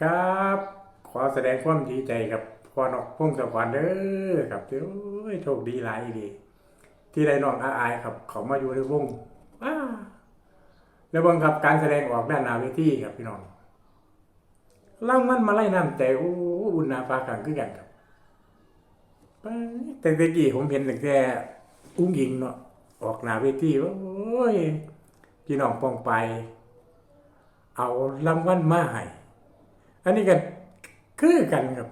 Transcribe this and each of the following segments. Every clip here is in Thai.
ครับ ขอแสดงความดีใจกับพ่อนอกพงศวรรค์เด้อครับที่โอ้ยโชคดีหลายดี ที่ได้น้องอาอายครับ เขามาอยู่ในวงว้าแล้วบังครับการแสดงออกด้านหน้าเวทีครับพี่น้องเล่ามันมาไล่น้ำใจโอ้อุ่นหนาฟ้าขังขึ้นกันครับแต่ตะกี้ผมเห็นตั้งแต่อุ้งยิงเนาะออกหน้าเวทีว่าโอ้ยพี่น้องปองไป เอารางวัลมาให้ อันนี้กันคือกันครับ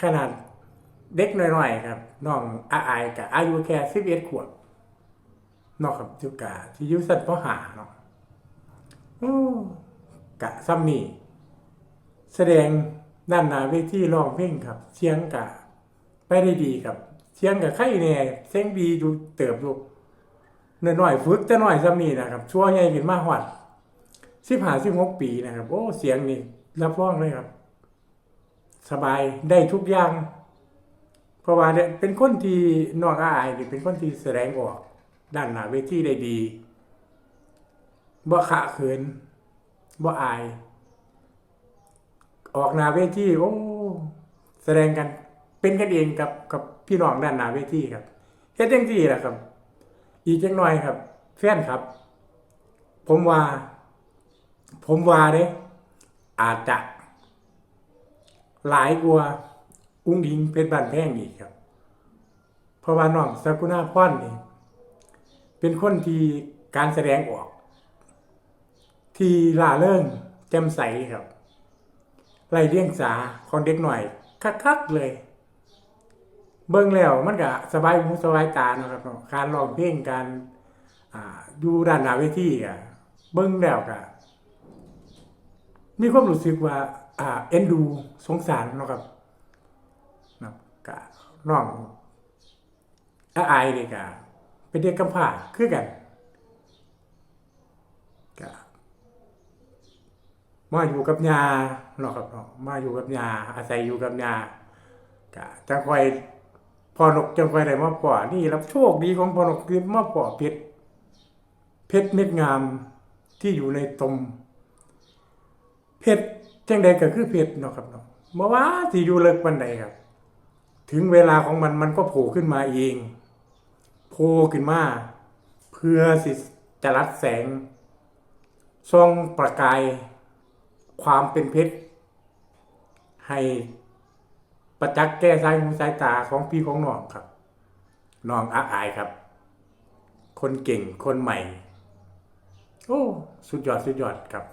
ขนาดเด็กน้อยๆครับน้องอาอายกับอายุแค่สิบเอ็ดขวบนอกครับจุกาที่อยุสันพ่อหาเนาะโอ้กะซ้ำนี่แสดงด้านหน้าเวทีร้องเพลงครับ เสียงกะไปได้ดีครับ เสียงกะไข่แน่เสียงดีดูเติบดูน้อยๆฝึกจะน้อยซ้ำนี่นะครับ ชั่วใหญ่ขึ้นมาหอดสิบห้าสิบหกปีนะครับ โอ้เสียงนี่รับรองเลยครับ สบายได้ทุกอย่าง เพราะว่าเนี่ยเป็นคนที่นอกอายนี่เป็นคนที่แสดงออกด้านหน้าเวทีได้ดีบ่ขะเขินบ่อาย ออกหน้าเวทีโอ้แสดงกัน เป็นกันเองกับกับพี่น้องด้านหน้าเวทีครับเฮ็ดจังซี่แหละครับ อีกจังหน่อยครับแฟนครับ ผมว่า ผมว่าเด้อาจจะ หลายกว่าอุ้งอิงเป็นบ้านแพงอีกครับเพราะว่าน้องสกุณาพรนี่เป็นคนที่การแสดงออก ที่ล่าเริงแจ่มใสครับไล่เลี้ยงสาของเด็กหน่อยคักๆเลย เบิ่งแล้วมันก็สบายหูสบายตาเนาะครับการร้องเพลงการอ,อยู่ด้านหน้าเวทีอะเบิ่งแล้วก็ มีความรู้สึกว่า อ่า เอ็นดูสงสารเนาะครับนะกะน้องอาอายนี่กะเป็นเด็กกำพร้าคือกันกะมาอยู่กับยาเนาะครับเนาะมาอยู่กับยาอาศัยอยู่กับยากะจังคอยพอนกจังคอยได้มาพ่อนี่รับโชคดีของพอนกคือมาพ่อเพชรเพชรเม็ดงามที่อยู่ในตม เพชรจังใดก็คือเพชรเนาะครับเนาะเมื่อว่าที่อยู่เลิกวันใดครับ ถึงเวลาของมันมันก็โผล่ขึ้นมาเองโผล่ขึ้นมาเพื่อสิจะรัดแสงส่องประกายความเป็นเพชรให้ประจักษ์แก้สายหูสายตาของพี่ของน้องครับน้องอาอายครับ คนเก่งคนใหม่ โอ้ สุดยอดสุดยอดครับ